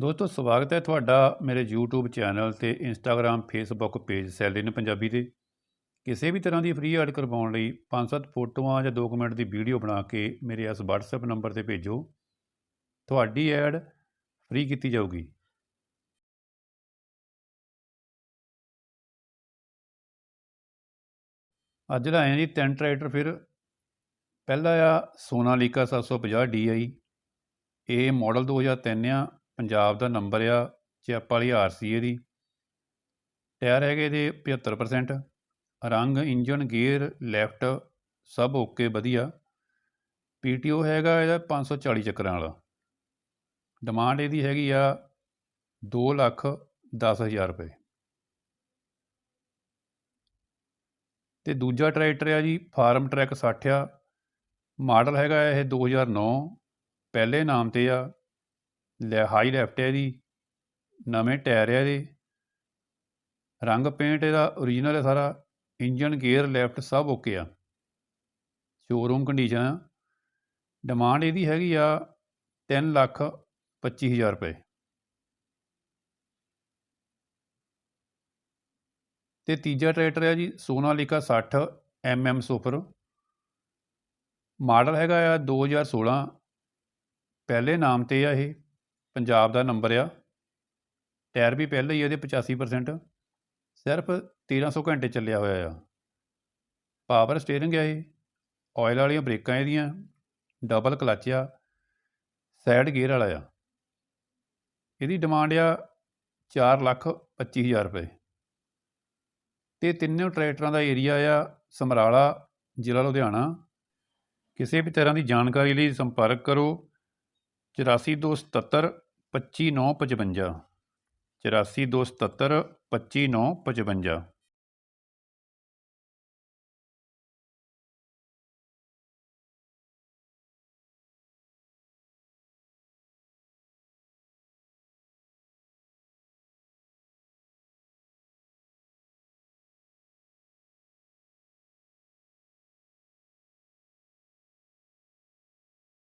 ਦੋਸਤੋ, ਸਵਾਗਤ ਹੈ ਤੁਹਾਡਾ ਮੇਰੇ YouTube ਚੈਨਲ ਤੇ Instagram, Facebook ਪੇਜ ਸੈਲਿਨ ਪੰਜਾਬੀ ਤੇ। ਕਿਸੇ ਵੀ ਤਰ੍ਹਾਂ ਦੀ ਫ੍ਰੀ ਐਡ ਕਰਵਾਉਣ ਲਈ 5-7 ਫੋਟੋਆਂ ਜਾਂ 2 ਮਿੰਟ ਦੀ ਵੀਡੀਓ ਬਣਾ ਕੇ ਮੇਰੇ ਇਸ WhatsApp ਨੰਬਰ ਤੇ ਭੇਜੋ। ਤੁਹਾਡੀ ਐਡ ਫ੍ਰੀ ਕੀਤੀ ਜਾਊਗੀ। ਅੱਜ ਦਾ ਲਾਏ ਜੀ ਤਿੰਨ ਟਰੈਕਟਰ ਫਿਰ। ਪਹਿਲਾ ਆ ਸੋਨਾਲੀਕਾ 750 DI ਇਹ ਮਾਡਲ 2003 ਆ। ਪੰਜਾਬ ਦਾ ਨੰਬਰ ਆ ਚੈਪ ਵਾਲੀ ਆਰਸੀ ਦੀ। ਟਾਇਰ ਹੈਗੇ ਇਹਦੇ 75% ਰੰਗ ਇੰਜਨ ਗੇਅਰ ਲੈਫਟ ਸਭ ਓਕੇ ਵਧੀਆ। ਪੀਟੀਓ ਹੈਗਾ ਇਹਦਾ 540 ਚੱਕਰਾਂ ਵਾਲਾ। ਡਿਮਾਂਡ ਇਹਦੀ ਹੈਗੀ ਆ 2 ਲੱਖ 10000 ਰੁਪਏ। ਤੇ ਦੂਜਾ ਟਰੈਕਟਰ ਆ ਜੀ ਫਾਰਮ ਟਰੈਕ 60 ਆ। ਮਾਡਲ ਹੈਗਾ ਇਹ 2009 ਪਹਿਲੇ ਨਾਮ ਤੇ ਆ। ਲੈ ਹਾਈ ਲੈਫਟ ਹੈ ਇਹਦੀ, ਨਵੇਂ ਟਾਇਰ ਹੈ ਇਹਦੇ। ਰੰਗ ਪੇਂਟ ਇਹਦਾ origignal ਹੈ ਸਾਰਾ ਇੰਜਨ ਗੇਅਰ ਲੈਫਟ ਸਭ ਓਕੇ ਆ। ਸ਼ੋਰੂਮ ਕੰਡੀਸ਼ਨ ਆ। ਡਿਮਾਂਡ ਇਹਦੀ ਹੈਗੀ ਆ 3 ਲੱਖ 25000 ਰੁਪਏ। ਤੇ ਤੀਜਾ ਟਰੈਕਟਰ ਹੈ ਜੀ, ਸੋਨਾਲੀਕਾ 60 MM ਸੁਪਰ ਮਾਡਲ ਹੈਗਾ ਆ 2016 ਪਹਿਲੇ ਨਾਮ ਤੇ ਆ ਇਹ। ਪੰਜਾਬ ਦਾ ਨੰਬਰ ਆ। ਟਾਇਰ ਵੀ ਪਹਿਲਾਂ ਹੀ ਇਹਦੇ 85% ਸਿਰਫ 1300 ਘੰਟੇ ਚੱਲਿਆ ਹੋਇਆ ਆ। ਪਾਵਰ ਸਟੀਅਰਿੰਗ ਆ ਇਹ। ਆਇਲ ਵਾਲੀਆਂ ਬ੍ਰੇਕਾਂ ਇਹਦੀਆਂ। ਡਬਲ ਕਲਚ ਆ। ਸਾਈਡ ਗੇਅਰ ਵਾਲਾ ਆ। ਇਹਦੀ ਡਿਮਾਂਡ ਆ 4 ਲੱਖ 25000 ਰੁਪਏ। ਤੇ ਤਿੰਨੋਂ ਟਰੈਕਟਰਾਂ ਦਾ ਏਰੀਆ ਆ ਸਮਰਾਲਾ, ਜ਼ਿਲ੍ਹਾ ਲੁਧਿਆਣਾ। ਕਿਸੇ ਵੀ ਤਰ੍ਹਾਂ ਦੀ ਜਾਣਕਾਰੀ ਲਈ ਸੰਪਰਕ ਕਰੋ। 8427 25955 8427 25955